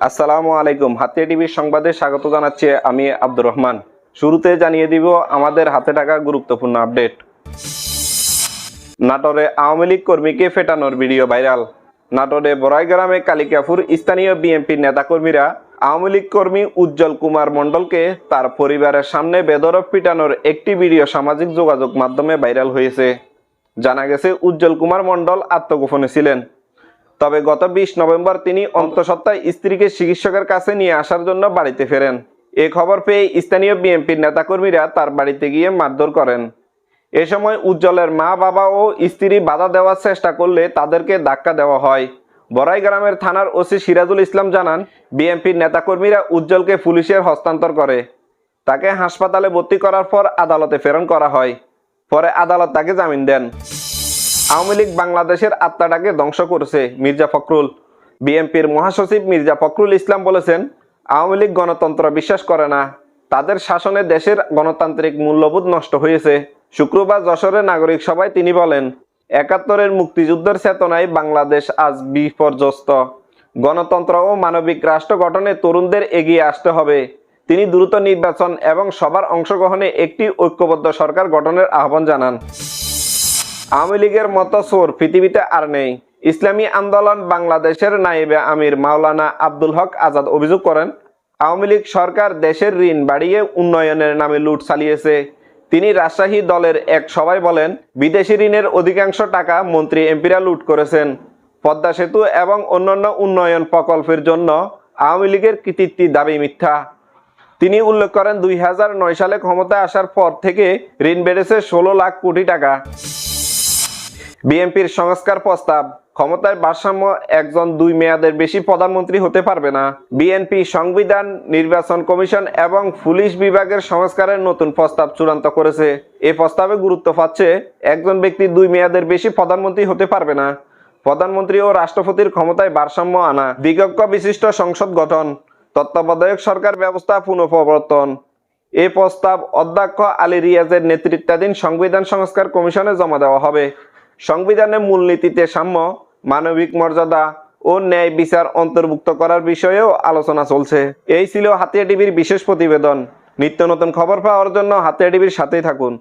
আসসালামু আলাইকুম। হাতে টিভির সংবাদে স্বাগত জানাচ্ছি আমি আব্দুর রহমান। শুরুতে জানিয়ে দিব আমাদের হাতে থাকা গুরুত্বপূর্ণ আপডেট। নাটোরে আওয়ামী লীগ কর্মীকে ফেটানোর ভিডিও ভাইরাল। নাটোরে বড়াইগ্রামে কালিকাপুর স্থানীয় বিএনপির নেতাকর্মীরা আওয়ামী লীগ কর্মী উজ্জ্বল কুমার মণ্ডলকে তার পরিবারের সামনে বেদরফ পিটানোর একটি ভিডিও সামাজিক যোগাযোগ মাধ্যমে ভাইরাল হয়েছে। জানা গেছে, উজ্জ্বল কুমার মণ্ডল আত্মগোপনে ছিলেন। তবে গত বিশ নভেম্বর তিনি অন্তঃসত্ত্বায় স্ত্রীকে চিকিৎসকের কাছে নিয়ে আসার জন্য বাড়িতে ফেরেন। এ খবর পেয়ে স্থানীয় বিএনপির নেতাকর্মীরা তার বাড়িতে গিয়ে মারধর করেন। এ সময় উজ্জ্বলের মা, বাবা ও স্ত্রী বাধা দেওয়ার চেষ্টা করলে তাদেরকে ধাক্কা দেওয়া হয়। বড়াই গ্রামের থানার ওসি সিরাজুল ইসলাম জানান, বিএনপির নেতাকর্মীরা উজ্জ্বলকে পুলিশের হস্তান্তর করে। তাকে হাসপাতালে ভর্তি করার পর আদালতে প্রেরণ করা হয়। পরে আদালত তাকে জামিন দেন। আওয়ামী লীগ বাংলাদেশের আত্মাটাকে ধ্বংস করছে, মির্জা ফখরুল। বিএনপির মহাসচিব মির্জা ফখরুল ইসলাম বলেছেন, আওয়ামী লীগ গণতন্ত্র বিশ্বাস করে না। তাদের শাসনে দেশের গণতান্ত্রিক মূল্যবোধ নষ্ট হয়েছে। শুক্রবার যশোরের নাগরিক সভায় তিনি বলেন, একাত্তরের মুক্তিযুদ্ধের চেতনায় বাংলাদেশ আজ বিপর্যস্ত। গণতন্ত্র ও মানবিক রাষ্ট্র গঠনে তরুণদের এগিয়ে আসতে হবে। তিনি দ্রুত নির্বাচন এবং সবার অংশগ্রহণে একটি ঐক্যবদ্ধ সরকার গঠনের আহ্বান জানান। আওয়ামী লীগের মতো চোর পৃথিবীতে আর নেই। ইসলামী আন্দোলন বাংলাদেশের নায়েবে আমির মাওলানা আব্দুল হক আজাদ অভিযোগ করেন, আওয়ামী লীগ সরকার দেশের ঋণ বাড়িয়ে উন্নয়নের নামে লুট চালিয়েছে। তিনি রাজশাহী দলের এক সভায় বলেন, বিদেশি ঋণের অধিকাংশ টাকা মন্ত্রী এমপিরা লুট করেছেন। পদ্মা সেতু এবং অন্যান্য উন্নয়ন প্রকল্পের জন্য আওয়ামী লীগের কৃতিত্ব দাবি মিথ্যা। তিনি উল্লেখ করেন, দুই হাজার নয় সালে ক্ষমতায় আসার পর থেকে ঋণ বেড়েছে ষোলো লাখ কোটি টাকা। বিএনপির সংস্কার প্রস্তাব ক্ষমতায় ভারসাম্য একজন দুই মেয়াদের বেশি প্রধানমন্ত্রী হতে পারবে না। বিএনপি সংবিধান নির্বাচন কমিশন এবং পুলিশ বিভাগের সংস্কারের নতুন প্রস্তাব চূড়ান্ত করেছে। এ প্রস্তাবে গুরুত্ব পাচ্ছে, একজন ব্যক্তি দুই মেয়াদের বেশি প্রধানমন্ত্রী হতে পারবে না। প্রধানমন্ত্রী ও রাষ্ট্রপতির ক্ষমতায় ভারসাম্য আনা বিজ্ঞ বিশিষ্ট সংসদ গঠন, তত্ত্বাবধায়ক সরকার ব্যবস্থা পুনঃপ্রবর্তন। এ প্রস্তাব অধ্যক্ষ আলী রিয়াজের নেতৃত্বাধীন সংবিধান সংস্কার কমিশনে জমা দেওয়া হবে। সংবিধানের মূলনীতিতে সাম্য, মানবিক মর্যাদা ও ন্যায় বিচার অন্তর্ভুক্ত করার বিষয়েও আলোচনা চলছে। এই ছিল হাতিয়া টিভির বিশেষ প্রতিবেদন। নিত্য নতুন খবর পাওয়ার জন্য হাতিয়া টিভির সাথেই থাকুন।